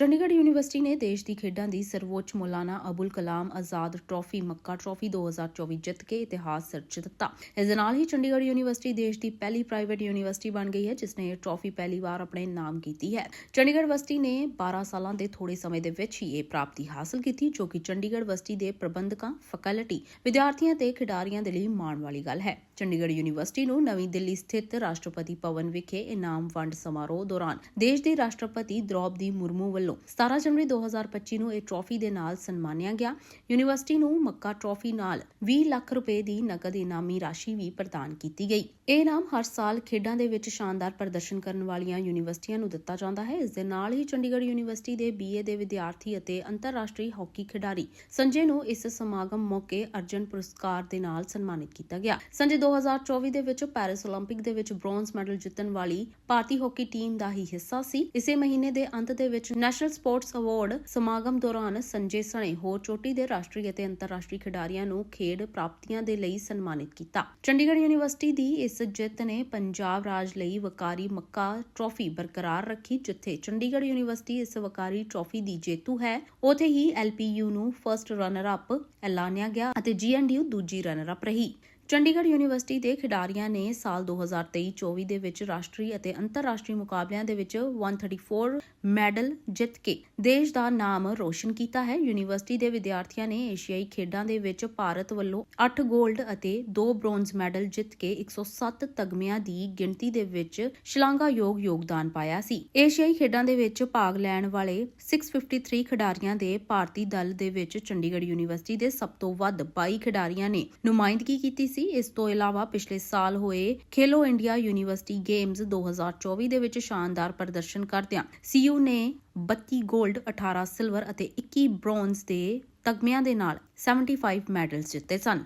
Chandigarh university ਨੇ ਦੇਸ਼ ਦੀ ਖੇਡਾਂ ਦੀ ਸਰਵੋੱਚ ਮੌਲਾਨਾ ਅਬੁਲ ਕਲਾਮ ਆਜ਼ਾਦ ਟਰਾਫੀ, ਮੱਕਾ ਟਰਾਫੀ 2024 ਜਿੱਤ ਕੇ ਇਤਿਹਾਸ ਸਿਰਜ ਦਿੱਤਾ। ਇਸ ਦੇ ਨਾਲ ਹੀ ਚੰਡੀਗੜ੍ਹ ਯੂਨੀਵਰਸਿਟੀ ਦੇਸ਼ ਦੀ ਪਹਿਲੀ ਪ੍ਰਾਈਵੇਟ ਯੂਨੀਵਰਸਿਟੀ ਬਣ ਗਈ ਹੈ, ਜਿਸ ਨੇ ਇਹ ਟਰਾਫੀ ਪਹਿਲੀ ਵਾਰ ਆਪਣੇ ਨਾਮ ਕੀਤੀ ਹੈ। ਚੰਡੀਗੜ੍ਹ ਯੂਨੀਵਰਸਿਟੀ ਨੇ 12 ਸਾਲਾਂ ਦੇ ਥੋੜੇ ਸਮੇਂ ਦੇ ਵਿੱਚ ਹੀ ਇਹ ਪ੍ਰਾਪਤੀ ਹਾਸਲ ਕੀਤੀ, ਜੋ ਕਿ ਚੰਡੀਗੜ੍ਹ ਯੂਨੀਵਰਸਿਟੀ ਦੇ ਪ੍ਰਬੰਧਕਾਂ, ਫੈਕਲਟੀ, ਵਿਦਿਆਰਥੀਆਂ ਤੇ ਖਿਡਾਰੀਆਂ ਦੇ ਲਈ ਮਾਣ ਵਾਲੀ ਗੱਲ ਹੈ। ਚੰਡੀਗੜ੍ਹ ਯੂਨੀਵਰਸਿਟੀ ਨੂੰ ਨਵੀਂ ਦਿੱਲੀ ਸਥਿਤ ਰਾਸ਼ਟਰਪਤੀ ਭਵਨ ਵਿਖੇ ਇਨਾਮ ਵੰਡ ਸਮਾਰੋਹ ਦੌਰਾਨ ਦੇਸ਼ ਦੇ ਰਾਸ਼ਟਰਪਤੀ ਦ੍ਰੌਪਦੀ ਮੁਰਮੂ ਵੱਲੋਂ 17 ਜਨਵਰੀ 2025 ਨੂੰ ਇਹ ਟਰਾਫੀ ਦੇ ਨਾਲ ਸਨਮਾਨਿਆ ਗਿਆ। ਯੂਨੀਵਰਸਿਟੀ ਨੂੰ ਮੱਕਾ ਟਰਾਫੀ ਨਾਲ 20 ਲੱਖ ਰੁਪਏ ਦੀ ਨਕਦ ਇਨਾਮੀ ਰਾਸ਼ੀ ਵੀ ਪ੍ਰਦਾਨ ਕੀਤੀ ਗਈ। ਇਹ ਇਨਾਮ ਹਰ ਸਾਲ ਖੇਡਾਂ ਦੇ ਵਿੱਚ ਸ਼ਾਨਦਾਰ ਪ੍ਰਦਰਸ਼ਨ ਕਰਨ ਵਾਲੀਆਂ ਯੂਨੀਵਰਸਿਟੀਆਂ ਨੂੰ ਦਿੱਤਾ ਜਾਂਦਾ ਹੈ। ਇਸ ਦੇ ਨਾਲ ਹੀ ਚੰਡੀਗੜ੍ਹ ਯੂਨੀਵਰਸਿਟੀ ਦੇ ਬੀਏ ਦੇ ਵਿਦਿਆਰਥੀ ਅਤੇ ਅੰਤਰਰਾਸ਼ਟਰੀ ਹਾਕੀ ਖਿਡਾਰੀ ਸੰਜੇ ਨੂੰ ਇਸ ਸਮਾਗਮ ਮੌਕੇ ਅਰਜਨ ਪੁਰਸਕਾਰ ਦੇ ਨਾਲ ਸਨਮਾਨਿਤ ਕੀਤਾ ਗਿਆ। ਸੰਜੇ 2024 ਦੇ ਵਿੱਚ ਪੈਰਿਸ 올림픽 ਦੇ ਵਿੱਚ ਬ੍ਰੌਂਜ਼ ਮੈਡਲ ਜਿੱਤਣ ਵਾਲੀ ਭਾਰਤੀ ਹਾਕੀ ਟੀਮ ਦਾ ਹੀ ਹਿੱਸਾ ਸੀ ਇਸੇ ਮਹੀਨੇ ਦੇ ਅੰਤ ਦੇ ਵਿੱਚ ਨੈਸ਼ਨਲ ਸਪੋਰਟਸ ਅਵਾਰਡ ਸਮਾਗਮ ਦੌਰਾਨ ਸੰਜੇ ਸਣੇ ਹੋਰ ਚੋਟੀ ਦੇ ਰਾਸ਼ਟਰੀ ਅਤੇ ਅੰਤਰਰਾਸ਼ਟਰੀ ਖਿਡਾਰੀਆਂ ਨੂੰ ਖੇਡ ਪ੍ਰਾਪਤੀਆਂ ਦੇ ਲਈ ਸਨਮਾਨਿਤ ਕੀਤਾ ਚੰਡੀਗੜ੍ਹ ਯੂਨੀਵਰਸਿਟੀ ਦੀ ਇਸ ਜਿੱਤ ਨੇ ਪੰਜਾਬ ਰਾਜ ਲਈ ਵਕਾਰੀ ਮੱਕਾ ਟਰਾਫੀ ਬਰਕਰਾਰ ਰੱਖੀ ਜਿੱਥੇ ਚੰਡੀਗੜ੍ਹ ਯੂਨੀਵਰਸਿਟੀ ਇਸ ਵਕਾਰੀ ਟਰਾਫੀ ਦੀ ਜੇਤੂ ਹੈ ਉਥੇ ਹੀ ਐਲਪੀਯੂ ਨੂੰ ਫਰਸਟ ਰਨਰ ਅਪ ਐਲਾਨਿਆ ਗਿਆ ਅਤੇ ਜੀਐਨਡੀਯੂ ਦੂਜੀ ਰਨਰ ਅਪ ਰਹੀ ਚੰਡੀਗੜ੍ਹ ਯੂਨੀਵਰਸਿਟੀ ਦੇ ਖਿਡਾਰੀਆਂ ਨੇ ਸਾਲ 2023-24 ਦੇ ਵਿੱਚ ਰਾਸ਼ਟਰੀ ਅਤੇ ਅੰਤਰਰਾਸ਼ਟਰੀ ਮੁਕਾਬਲਿਆਂ ਦੇ ਵਿੱਚ 134 ਮੈਡਲ ਜਿੱਤ ਕੇ ਦੇਸ਼ ਦਾ ਨਾਮ ਰੋਸ਼ਨ ਕੀਤਾ ਹੈ। ਯੂਨੀਵਰਸਿਟੀ ਦੇ ਵਿਦਿਆਰਥੀਆਂ ਨੇ ਏਸ਼ੀਆਈ ਖੇਡਾਂ ਦੇ ਵਿੱਚ ਭਾਰਤ ਵੱਲੋਂ 8 ਗੋਲਡ ਅਤੇ 2 ਬ੍ਰੌਂਜ਼ ਮੈਡਲ ਜਿੱਤ ਕੇ 107 ਤਗਮਿਆਂ ਦੀ ਗਿਣਤੀ ਦੇ ਵਿੱਚ ਸ਼ਲਾਘਾਯੋਗ ਯੋਗਦਾਨ ਪਾਇਆ ਸੀ। ਏਸ਼ੀਆਈ ਖੇਡਾਂ ਦੇ ਵਿੱਚ ਭਾਗ ਲੈਣ ਵਾਲੇ 653 ਖਿਡਾਰੀਆਂ ਦੇ ਭਾਰਤੀ ਦਲ ਦੇ ਵਿੱਚ ਚੰਡੀਗੜ੍ਹ ਯੂਨੀਵਰਸਿਟੀ ਦੇ ਸਭ ਤੋਂ ਵੱਧ 22 ਖਿਡਾਰੀਆਂ ਨੇ ਨੁਮਾਇੰਦਗੀ ਕੀਤੀ ਸੀ। ਇਸ ਤੋਂ ਇਲਾਵਾ ਪਿਛਲੇ ਸਾਲ ਹੋਏ ਖੇਲੋ ਇੰਡੀਆ ਯੂਨੀਵਰਸਿਟੀ ਗੇਮਸ 2024 ਦੇ ਵਿੱਚ ਸ਼ਾਨਦਾਰ ਪ੍ਰਦਰਸ਼ਨ ਕਰਦਿਆਂ ਸੀਯੂ ਨੇ 32 골ਡ 18 ਸਿਲਵਰ ਅਤੇ 21 ਬ੍ਰੌਂਜ਼ ਦੇ ਤਗਮਿਆਂ ਦੇ ਨਾਲ 75 ਮੈਡਲਸ ਜਿੱਤੇ ਸਨ।